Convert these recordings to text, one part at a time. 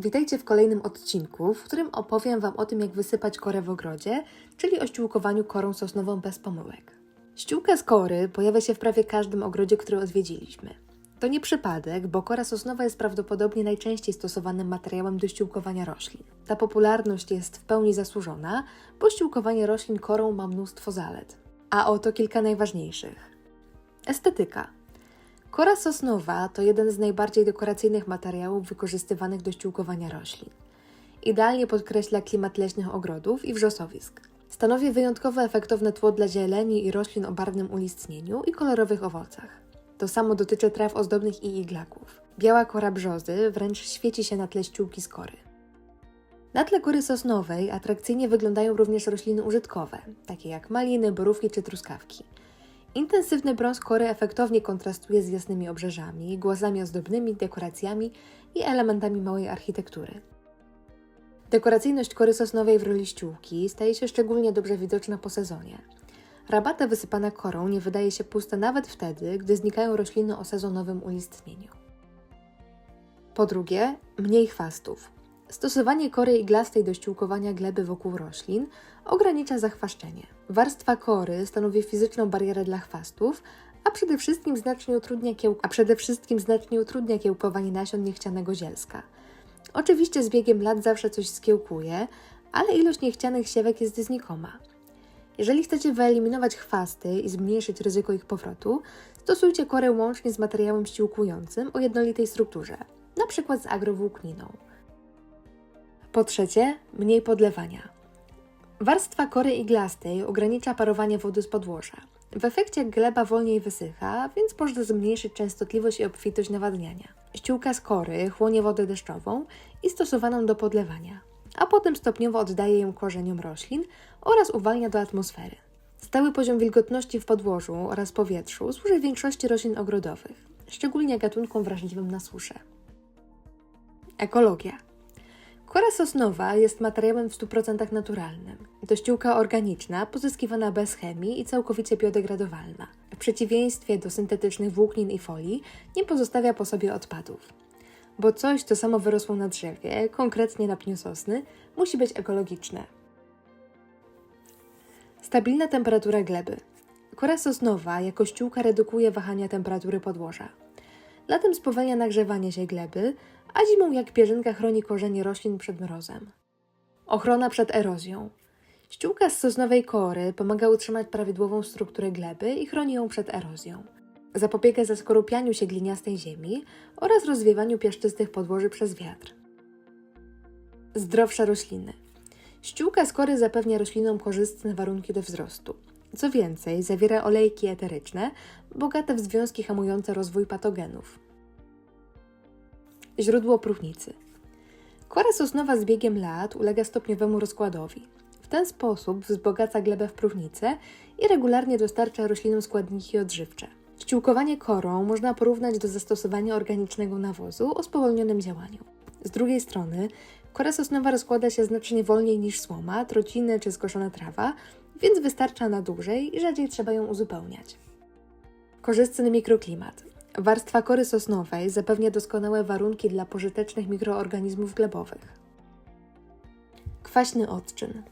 Witajcie w kolejnym odcinku, w którym opowiem Wam o tym, jak wysypać korę w ogrodzie, czyli o ściółkowaniu korą sosnową bez pomyłek. Ściółka z kory pojawia się w prawie każdym ogrodzie, który odwiedziliśmy. To nie przypadek, bo kora sosnowa jest prawdopodobnie najczęściej stosowanym materiałem do ściółkowania roślin. Ta popularność jest w pełni zasłużona, bo ściółkowanie roślin korą ma mnóstwo zalet. A oto kilka najważniejszych. Estetyka. Kora sosnowa to jeden z najbardziej dekoracyjnych materiałów wykorzystywanych do ściółkowania roślin. Idealnie podkreśla klimat leśnych ogrodów i wrzosowisk. Stanowi wyjątkowo efektowne tło dla zieleni i roślin o barwnym ulistnieniu i kolorowych owocach. To samo dotyczy traw ozdobnych i iglaków. Biała kora brzozy wręcz świeci się na tle ściółki z kory. Na tle kory sosnowej atrakcyjnie wyglądają również rośliny użytkowe, takie jak maliny, borówki czy truskawki. Intensywny brąz kory efektownie kontrastuje z jasnymi obrzeżami, głazami ozdobnymi, dekoracjami i elementami małej architektury. Dekoracyjność kory sosnowej w roli ściółki staje się szczególnie dobrze widoczna po sezonie. Rabata wysypana korą nie wydaje się pusta nawet wtedy, gdy znikają rośliny o sezonowym ulistnieniu. Po drugie, mniej chwastów. Stosowanie kory iglastej do ściółkowania gleby wokół roślin ogranicza zachwaszczenie. Warstwa kory stanowi fizyczną barierę dla chwastów, a przede wszystkim znacznie utrudnia, a przede wszystkim znacznie utrudnia kiełkowanie nasion niechcianego zielska. Oczywiście z biegiem lat zawsze coś skiełkuje, ale ilość niechcianych siewek jest znikoma. Jeżeli chcecie wyeliminować chwasty i zmniejszyć ryzyko ich powrotu, stosujcie korę łącznie z materiałem ściółkującym o jednolitej strukturze, np. z agrowłókniną. Po trzecie, mniej podlewania. Warstwa kory iglastej ogranicza parowanie wody z podłoża. W efekcie gleba wolniej wysycha, więc można zmniejszyć częstotliwość i obfitość nawadniania. Ściółka z kory chłonie wodę deszczową i stosowaną do podlewania, a potem stopniowo oddaje ją korzeniom roślin oraz uwalnia do atmosfery. Stały poziom wilgotności w podłożu oraz powietrzu służy większości roślin ogrodowych, szczególnie gatunkom wrażliwym na suszę. Ekologia. Kora sosnowa jest materiałem w 100% naturalnym. To ściółka organiczna, pozyskiwana bez chemii i całkowicie biodegradowalna. W przeciwieństwie do syntetycznych włóknin i folii, nie pozostawia po sobie odpadów. Bo coś, co samo wyrosło na drzewie, konkretnie na pniu sosny, musi być ekologiczne. Stabilna temperatura gleby. Kora sosnowa jako ściółka redukuje wahania temperatury podłoża. Latem spowalnia nagrzewanie się gleby, a zimą jak pierzynka chroni korzenie roślin przed mrozem. Ochrona przed erozją. Ściółka z sosnowej kory pomaga utrzymać prawidłową strukturę gleby i chroni ją przed erozją. Zapobiega zaskorupianiu się gliniastej ziemi oraz rozwiewaniu piaszczystych podłoży przez wiatr. Zdrowsze rośliny. Ściółka z kory zapewnia roślinom korzystne warunki do wzrostu. Co więcej, zawiera olejki eteryczne, bogate w związki hamujące rozwój patogenów. Źródło próchnicy. Kora sosnowa z biegiem lat ulega stopniowemu rozkładowi. W ten sposób wzbogaca glebę w próchnicę i regularnie dostarcza roślinom składniki odżywcze. Ściółkowanie korą można porównać do zastosowania organicznego nawozu o spowolnionym działaniu. Z drugiej strony, kora sosnowa rozkłada się znacznie wolniej niż słoma, trociny czy skoszona trawa, więc wystarcza na dłużej i rzadziej trzeba ją uzupełniać. Korzystny mikroklimat. Warstwa kory sosnowej zapewnia doskonałe warunki dla pożytecznych mikroorganizmów glebowych. Kwaśny odczyn.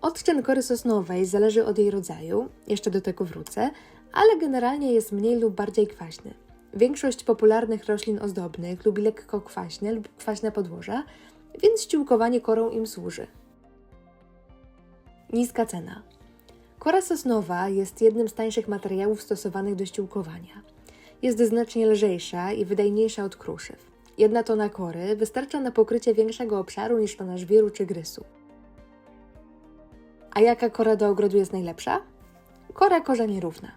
Odczyn kory sosnowej zależy od jej rodzaju, jeszcze do tego wrócę, ale generalnie jest mniej lub bardziej kwaśny. Większość popularnych roślin ozdobnych lubi lekko kwaśne lub kwaśne podłoża, więc ściółkowanie korą im służy. Niska cena. Kora sosnowa jest jednym z tańszych materiałów stosowanych do ściółkowania. Jest znacznie lżejsza i wydajniejsza od kruszyw. Jedna tona kory wystarcza na pokrycie większego obszaru niż tona żwiru czy grysu. A jaka kora do ogrodu jest najlepsza? Kora korzenie równa.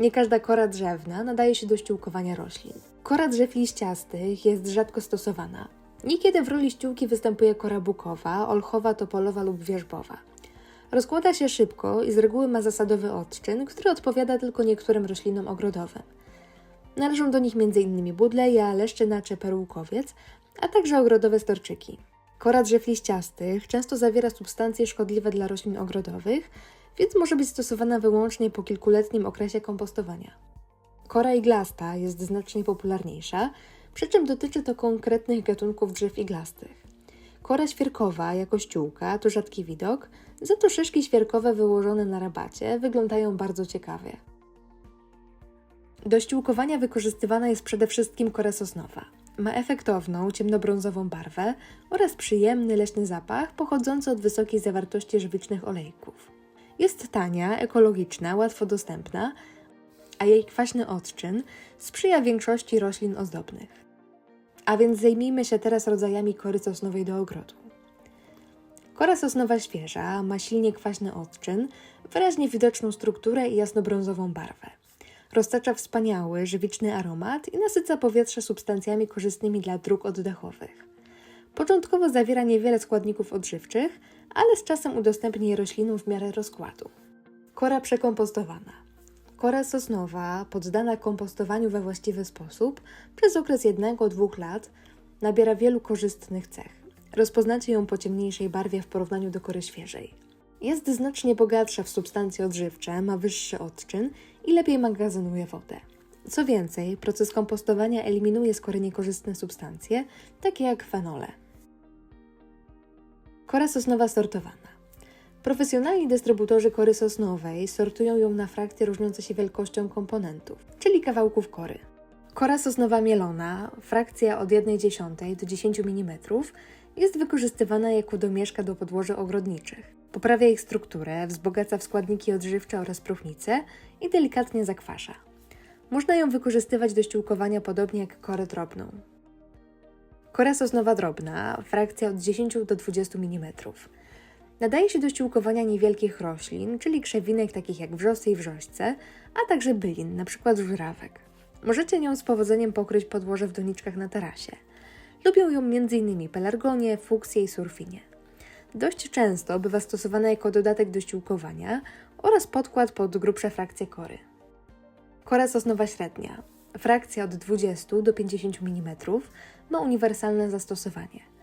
Nie każda kora drzewna nadaje się do ściółkowania roślin. Kora drzew liściastych jest rzadko stosowana. Niekiedy w roli ściółki występuje kora bukowa, olchowa, topolowa lub wierzbowa. Rozkłada się szybko i z reguły ma zasadowy odczyn, który odpowiada tylko niektórym roślinom ogrodowym. Należą do nich m.in. budleja, leszczyna czy perułkowiec, a także ogrodowe storczyki. Kora drzew liściastych często zawiera substancje szkodliwe dla roślin ogrodowych, więc może być stosowana wyłącznie po kilkuletnim okresie kompostowania. Kora iglasta jest znacznie popularniejsza, przy czym dotyczy to konkretnych gatunków drzew iglastych. Kora świerkowa jako ściółka to rzadki widok, za to szyszki świerkowe wyłożone na rabacie wyglądają bardzo ciekawie. Do ściółkowania wykorzystywana jest przede wszystkim kora sosnowa. Ma efektowną, ciemnobrązową barwę oraz przyjemny leśny zapach pochodzący od wysokiej zawartości żywicznych olejków. Jest tania, ekologiczna, łatwo dostępna, a jej kwaśny odczyn sprzyja większości roślin ozdobnych. A więc zajmijmy się teraz rodzajami kory sosnowej do ogrodu. Kora sosnowa świeża ma silnie kwaśny odczyn, wyraźnie widoczną strukturę i jasnobrązową barwę. Roztacza wspaniały, żywiczny aromat i nasyca powietrze substancjami korzystnymi dla dróg oddechowych. Początkowo zawiera niewiele składników odżywczych, ale z czasem udostępni je roślinom w miarę rozkładu. Kora przekompostowana. Kora sosnowa, poddana kompostowaniu we właściwy sposób, przez okres 1-2 lat nabiera wielu korzystnych cech. Rozpoznacie ją po ciemniejszej barwie w porównaniu do kory świeżej. Jest znacznie bogatsza w substancje odżywcze, ma wyższy odczyn i lepiej magazynuje wodę. Co więcej, proces kompostowania eliminuje z kory niekorzystne substancje, takie jak fenole. Kora sosnowa sortowana. Profesjonalni dystrybutorzy kory sosnowej sortują ją na frakcje różniące się wielkością komponentów, czyli kawałków kory. Kora sosnowa mielona, frakcja od 1,1 do 10 mm, jest wykorzystywana jako domieszka do podłoży ogrodniczych. Poprawia ich strukturę, wzbogaca w składniki odżywcze oraz próchnice i delikatnie zakwasza. Można ją wykorzystywać do ściółkowania podobnie jak korę drobną. Kora sosnowa drobna, frakcja od 10 do 20 mm. Nadaje się do ściółkowania niewielkich roślin, czyli krzewinek takich jak wrzosy i wrzośce, a także bylin, np. żurawek. Możecie nią z powodzeniem pokryć podłoże w doniczkach na tarasie. Lubią ją m.in. pelargonie, fuksje i surfinie. Dość często bywa stosowana jako dodatek do ściółkowania oraz podkład pod grubsze frakcje kory. Kora sosnowa średnia, frakcja od 20 do 50 mm, ma uniwersalne zastosowanie.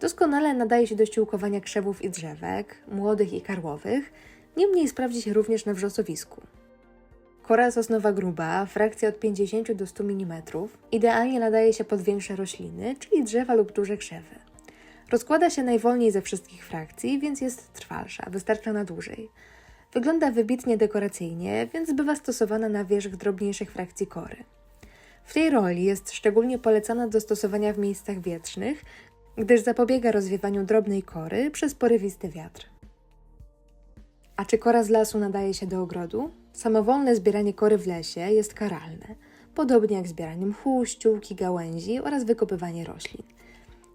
Doskonale nadaje się do ściółkowania krzewów i drzewek, młodych i karłowych, niemniej sprawdzi się również na wrzosowisku. Kora sosnowa gruba, frakcja od 50 do 100 mm, idealnie nadaje się pod większe rośliny, czyli drzewa lub duże krzewy. Rozkłada się najwolniej ze wszystkich frakcji, więc jest trwalsza, wystarcza na dłużej. Wygląda wybitnie dekoracyjnie, więc bywa stosowana na wierzch drobniejszych frakcji kory. W tej roli jest szczególnie polecana do stosowania w miejscach wietrznych, gdyż zapobiega rozwiewaniu drobnej kory przez porywisty wiatr. A czy kora z lasu nadaje się do ogrodu? Samowolne zbieranie kory w lesie jest karalne, podobnie jak zbieranie mchu, ściółki, gałęzi oraz wykopywanie roślin.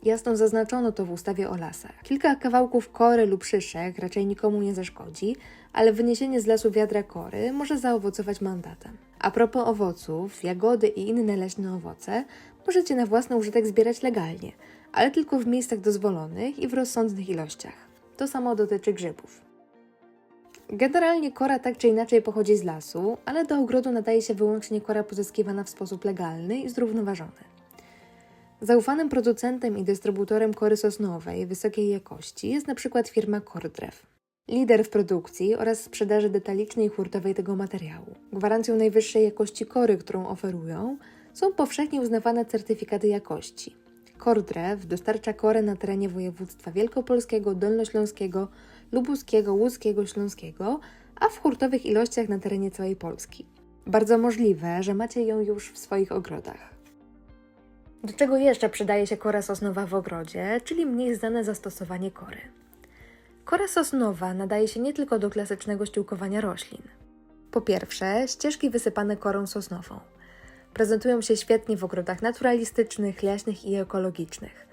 Jasno zaznaczono to w ustawie o lasach. Kilka kawałków kory lub szyszek raczej nikomu nie zaszkodzi, ale wyniesienie z lasu wiadra kory może zaowocować mandatem. A propos owoców, jagody i inne leśne owoce możecie na własny użytek zbierać legalnie, ale tylko w miejscach dozwolonych i w rozsądnych ilościach. To samo dotyczy grzybów. Generalnie kora tak czy inaczej pochodzi z lasu, ale do ogrodu nadaje się wyłącznie kora pozyskiwana w sposób legalny i zrównoważony. Zaufanym producentem i dystrybutorem kory sosnowej wysokiej jakości jest na przykład firma Kordrew. Lider w produkcji oraz sprzedaży detalicznej i hurtowej tego materiału. Gwarancją najwyższej jakości kory, którą oferują, są powszechnie uznawane certyfikaty jakości. Kordrew dostarcza korę na terenie województwa wielkopolskiego, dolnośląskiego, lubuskiego, łódzkiego, śląskiego, a w hurtowych ilościach na terenie całej Polski. Bardzo możliwe, że macie ją już w swoich ogrodach. Do czego jeszcze przydaje się kora sosnowa w ogrodzie, czyli mniej znane zastosowanie kory. Kora sosnowa nadaje się nie tylko do klasycznego ściółkowania roślin. Po pierwsze, ścieżki wysypane korą sosnową. Prezentują się świetnie w ogrodach naturalistycznych, leśnych i ekologicznych.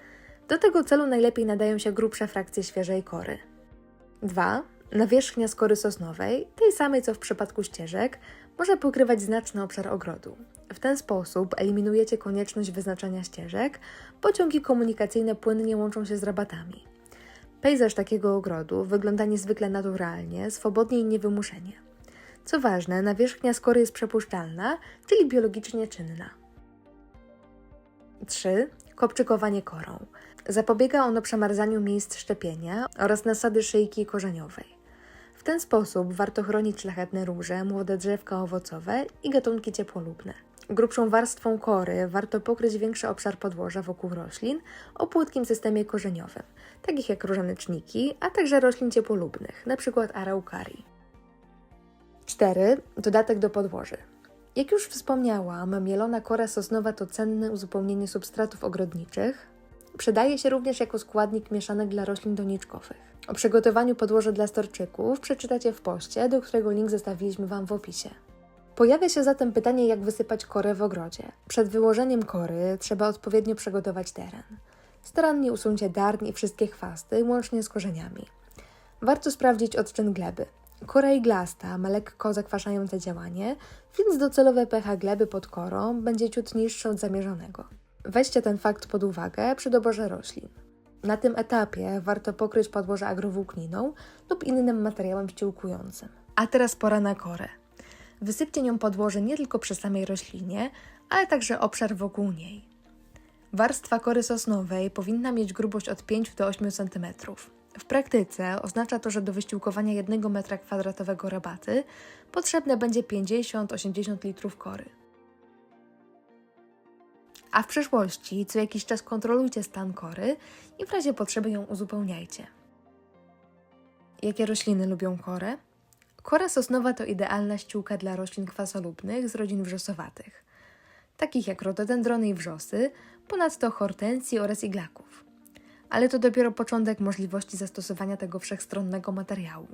Do tego celu najlepiej nadają się grubsze frakcje świeżej kory. 2. Nawierzchnia skory sosnowej, tej samej co w przypadku ścieżek, może pokrywać znaczny obszar ogrodu. W ten sposób eliminujecie konieczność wyznaczania ścieżek, pociągi komunikacyjne płynnie łączą się z rabatami. Pejzaż takiego ogrodu wygląda niezwykle naturalnie, swobodnie i niewymuszenie. Co ważne, nawierzchnia skory jest przepuszczalna, czyli biologicznie czynna. 3. Kopczykowanie korą. Zapobiega ono przemarzaniu miejsc szczepienia oraz nasady szyjki korzeniowej. W ten sposób warto chronić szlachetne róże, młode drzewka owocowe i gatunki ciepłolubne. Grubszą warstwą kory warto pokryć większy obszar podłoża wokół roślin o płytkim systemie korzeniowym, takich jak różaneczniki, a także roślin ciepłolubnych, np. araucarii. 4. Dodatek do podłoży. Jak już wspomniałam, mielona kora sosnowa to cenne uzupełnienie substratów ogrodniczych. Przydaje się również jako składnik mieszanek dla roślin doniczkowych. O przygotowaniu podłoża dla storczyków przeczytacie w poście, do którego link zostawiliśmy Wam w opisie. Pojawia się zatem pytanie, jak wysypać korę w ogrodzie. Przed wyłożeniem kory trzeba odpowiednio przygotować teren. Starannie usuńcie darń i wszystkie chwasty, łącznie z korzeniami. Warto sprawdzić odczyn gleby. Kora iglasta ma lekko zakwaszające działanie, więc docelowe pH gleby pod korą będzie ciut niższe od zamierzonego. Weźcie ten fakt pod uwagę przy doborze roślin. Na tym etapie warto pokryć podłoże agrowłókniną lub innym materiałem ściółkującym. A teraz pora na korę. Wysypcie nią podłoże nie tylko przy samej roślinie, ale także obszar wokół niej. Warstwa kory sosnowej powinna mieć grubość od 5 do 8 cm. W praktyce oznacza to, że do wyściółkowania 1 m2 rabaty potrzebne będzie 50-80 litrów kory. A w przyszłości co jakiś czas kontrolujcie stan kory i w razie potrzeby ją uzupełniajcie. Jakie rośliny lubią korę? Kora sosnowa to idealna ściółka dla roślin kwasolubnych z rodzin wrzosowatych, takich jak rododendrony i wrzosy, ponadto hortensji oraz iglaków. Ale to dopiero początek możliwości zastosowania tego wszechstronnego materiału.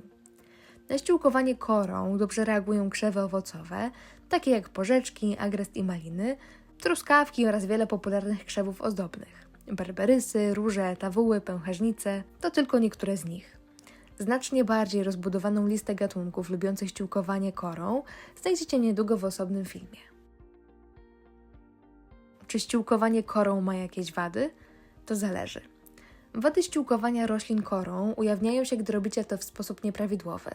Na ściółkowanie korą dobrze reagują krzewy owocowe, takie jak porzeczki, agrest i maliny, truskawki oraz wiele popularnych krzewów ozdobnych. Berberysy, róże, tawuły, pęcherzyce to tylko niektóre z nich. Znacznie bardziej rozbudowaną listę gatunków lubiących ściółkowanie korą znajdziecie niedługo w osobnym filmie. Czy ściółkowanie korą ma jakieś wady? To zależy. Wady ściółkowania roślin korą ujawniają się, gdy robicie to w sposób nieprawidłowy.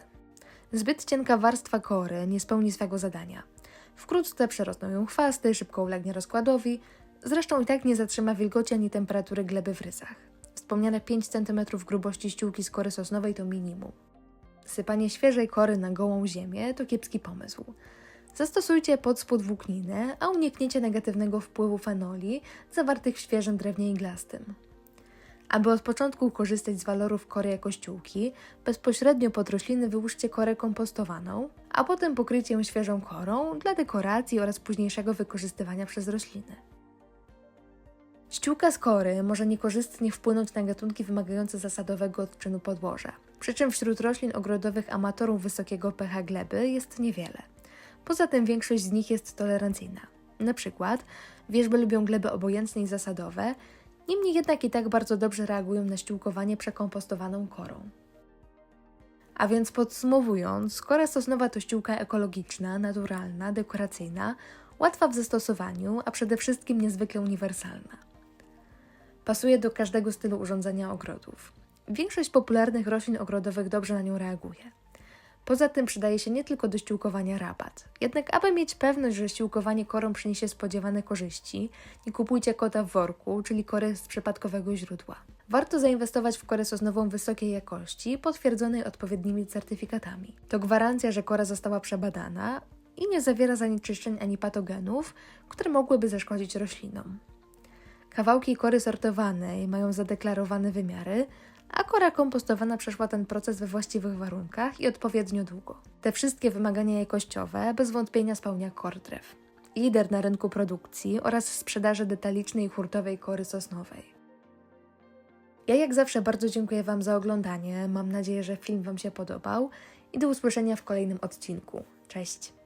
Zbyt cienka warstwa kory nie spełni swego zadania. Wkrótce przerosną ją chwasty, szybko ulegnie rozkładowi, zresztą i tak nie zatrzyma wilgoci ani temperatury gleby w rysach. Wspomniane 5 cm grubości ściółki z kory sosnowej to minimum. Sypanie świeżej kory na gołą ziemię to kiepski pomysł. Zastosujcie podspód włókninę, a unikniecie negatywnego wpływu fenoli zawartych w świeżym drewnie iglastym. Aby od początku korzystać z walorów kory jako ściółki, bezpośrednio pod rośliny wyłóżcie korę kompostowaną, a potem pokryjcie ją świeżą korą dla dekoracji oraz późniejszego wykorzystywania przez rośliny. Ściółka z kory może niekorzystnie wpłynąć na gatunki wymagające zasadowego odczynu podłoża, przy czym wśród roślin ogrodowych amatorów wysokiego pH gleby jest niewiele. Poza tym większość z nich jest tolerancyjna. Na przykład wierzby lubią gleby obojętne i zasadowe, niemniej jednak i tak bardzo dobrze reagują na ściółkowanie przekompostowaną korą. A więc podsumowując, kora sosnowa to ściółka ekologiczna, naturalna, dekoracyjna, łatwa w zastosowaniu, a przede wszystkim niezwykle uniwersalna. Pasuje do każdego stylu urządzania ogrodów. Większość popularnych roślin ogrodowych dobrze na nią reaguje. Poza tym przydaje się nie tylko do ściółkowania rabat. Jednak aby mieć pewność, że ściółkowanie korą przyniesie spodziewane korzyści, nie kupujcie kota w worku, czyli kory z przypadkowego źródła. Warto zainwestować w korę sosnową wysokiej jakości, potwierdzonej odpowiednimi certyfikatami. To gwarancja, że kora została przebadana i nie zawiera zanieczyszczeń ani patogenów, które mogłyby zaszkodzić roślinom. Kawałki kory sortowanej mają zadeklarowane wymiary, a kora kompostowana przeszła ten proces we właściwych warunkach i odpowiednio długo. Te wszystkie wymagania jakościowe bez wątpienia spełnia Kordrew, lider na rynku produkcji oraz sprzedaży detalicznej i hurtowej kory sosnowej. Ja jak zawsze bardzo dziękuję Wam za oglądanie. Mam nadzieję, że film Wam się podobał i do usłyszenia w kolejnym odcinku. Cześć!